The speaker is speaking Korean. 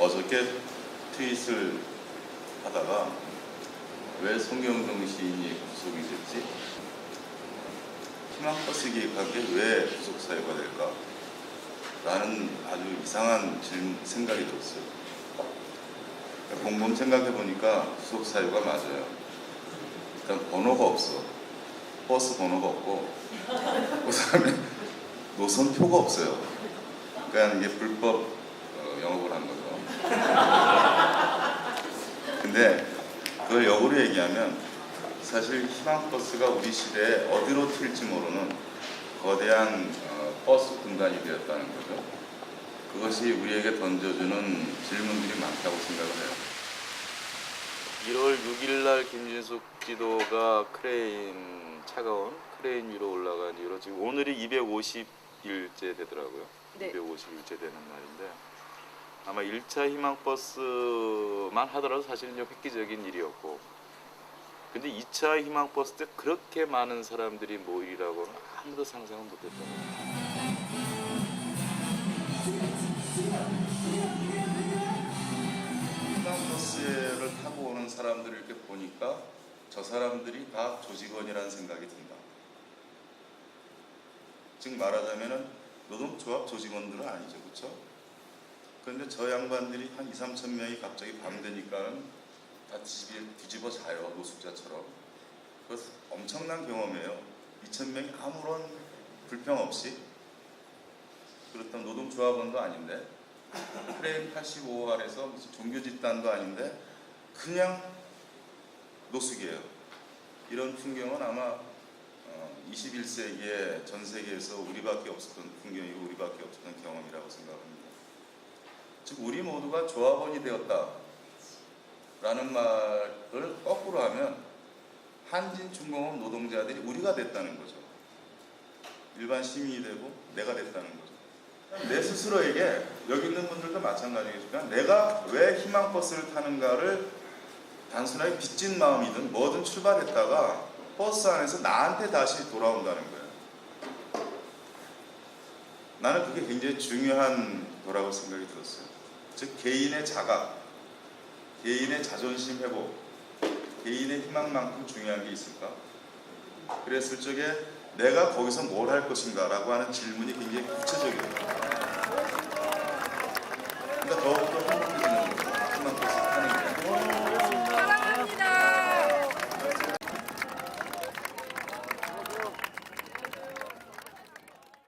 어저께 트윗을 하다가 왜 송경동 시인이 구속이 됐지? 희망버스 기획한 게왜 구속 사유가 될까? 라는 아주 이상한 질문, 생각이 들었어요. 곰곰 생각해 보니까 구속 사유가 맞아요. 일단 번호가 없어. 버스 번호가 없고, 그 다음에 노선표가 없어요. 그러니까 이게 불법 어, 영업을 한 거죠. 근데 그걸 역으로 얘기하면 사실 희망버스가 우리 시대에 어디로 튈지 모르는 거대한 어, 버스 군단이 되었다는 거죠. 그것이 우리에게 던져주는 질문들이 많다고 생각을 해요. 1월 6일 날 김진숙 지도가 크레인 차가운 크레인 위로 올라간 이후로 지금 오늘이 250일째 되더라고요. 네. 250일째 되는 날인데 아마 1차 희망버스만 하더라도 사실은 좀 획기적인 일이었고 근데 2차 희망버스 때 그렇게 많은 사람들이 모이라고는 아무도 상상은 못했던 거예요. 희망버스를 타고 오는 사람들을 이렇게 보니까 저 사람들이 다 조직원이라는 생각이 든다. 즉 말하자면은 노동조합 조직원들은 아니죠, 그렇죠? 그런데 저 양반들이 한 2, 3천 명이 갑자기 밤 되니까는 다 뒤집어, 뒤집어 자요, 노숙자처럼. 그것 엄청난 경험이에요. 2천 명이 아무런 불평 없이 그렇다면 노동조합원도 아닌데 프레임 85 아래서 무슨 종교 집단도 아닌데 그냥 노숙이에요. 이런 풍경은 아마 어, 21세기에 전 세계에서 우리밖에 없었던 풍경이고 우리밖에 없었던 경험이라고 생각합니다. 즉 우리 모두가 조합원이 되었다라는 말을 거꾸로 하면 한진 중공업 노동자들이 우리가 됐다는 거죠. 일반 시민이 되고 내가 됐다는 거죠. 내 스스로에게 여기 있는 분들도 마찬가지겠지만 내가 왜 희망버스를 타는가를 단순하게 빚진 마음이든 뭐든 출발했다가 버스 안에서 나한테 다시 돌아온다는 거예요. 나는 그게 굉장히 중요한 거라고 생각이 들었어요. 즉 개인의 자각, 개인의 자존심 회복, 개인의 희망만큼 중요한 게 있을까? 그랬을 적에 내가 거기서 뭘 할 것인가라고 하는 질문이 굉장히. 그러니까